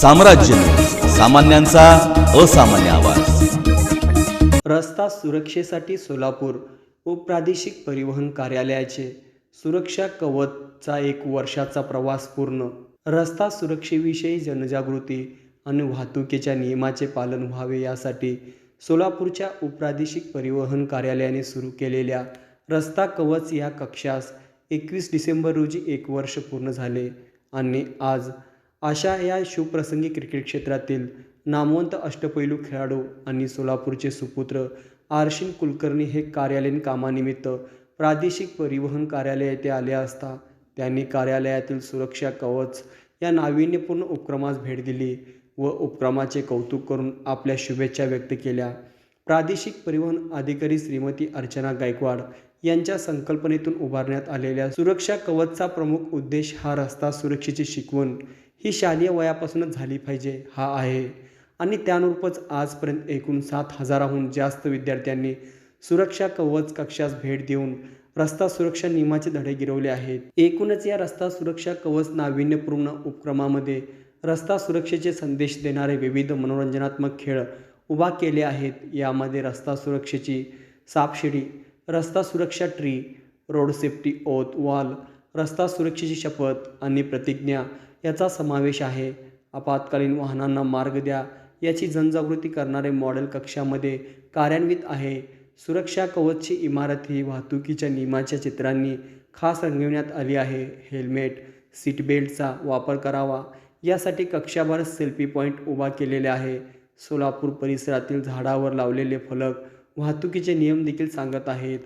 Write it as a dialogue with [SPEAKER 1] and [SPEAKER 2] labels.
[SPEAKER 1] साम्राज्य. सामान्यांचा असामान्य आवाज.
[SPEAKER 2] रस्ता सुरक्षेसाठी सोलापूर उपप्रादेशिक परिवहन कार्यालयाचे सुरक्षा कवचचा एक वर्षाचा प्रवास पूर्ण. रस्ता सुरक्षेविषयी जनजागृती आणि वाहतुकीच्या नियमाचे पालन व्हावे यासाठी सोलापूरच्या उपप्रादेशिक परिवहन कार्यालयाने सुरू केलेल्या रस्ता कवच या कक्षास एकवीस डिसेंबर रोजी एक वर्ष पूर्ण झाले आणि आज अशा या शुभप्रसंगी क्रिकेट क्षेत्रातील नामवंत अष्टपैलू खेळाडू आणि सोलापूरचे सुपुत्र आर्शिन कुलकर्णी हे कार्यालयीन कामानिमित्त प्रादेशिक परिवहन कार्यालय येथे आले असता त्यांनी कार्यालयातील सुरक्षा कवच या नाविन्यपूर्ण उपक्रमास भेट दिली व उपक्रमाचे कौतुक करून आपल्या शुभेच्छा व्यक्त केल्या. प्रादेशिक परिवहन अधिकारी श्रीमती अर्चना गायकवाड यांच्या संकल्पनेतून उभारण्यात आलेल्या सुरक्षा कवचचा प्रमुख उद्देश हा रस्ता सुरक्षेची शिकवण ही शालेय वयापासूनच झाली पाहिजे हा आहे. आणि त्यानुरूपच आजपर्यंत एकूण सात हजाराहून जास्त विद्यार्थ्यांनी सुरक्षा कवच कक्षास भेट देऊन रस्ता सुरक्षा नियमाचे धडे गिरवले आहेत. एकूणच या रस्ता सुरक्षा कवच नाविन्यपूर्ण उपक्रमामध्ये रस्ता सुरक्षेचे संदेश देणारे विविध मनोरंजनात्मक खेळ उभा केले आहेत. यामध्ये रस्ता सुरक्षेची सापशिडी रस्ता सुरक्षा ट्री रोड सेफ्टी ओत वॉल रस्ता सुरक्षेची शपथ आणि प्रतिज्ञा याचा समावेश आहे. आपत्कालीन वाहनांना मार्ग द्या याची जनजागृती करणारे मॉडेल कक्षामध्ये कार्यान्वित आहे. सुरक्षा कवचची इमारत ही वाहतुकीच्या नियमाच्या चित्रांनी खास रंगविण्यात आली आहे. हेल्मेट सीटबेल्टचा वापर करावा यासाठी कक्षाभर सेल्फी पॉईंट उभा केलेले आहे. सोलापूर परिसरातील झाडावर लावलेले फलक वाहतुकीचे नियम देखील सांगत आहेत.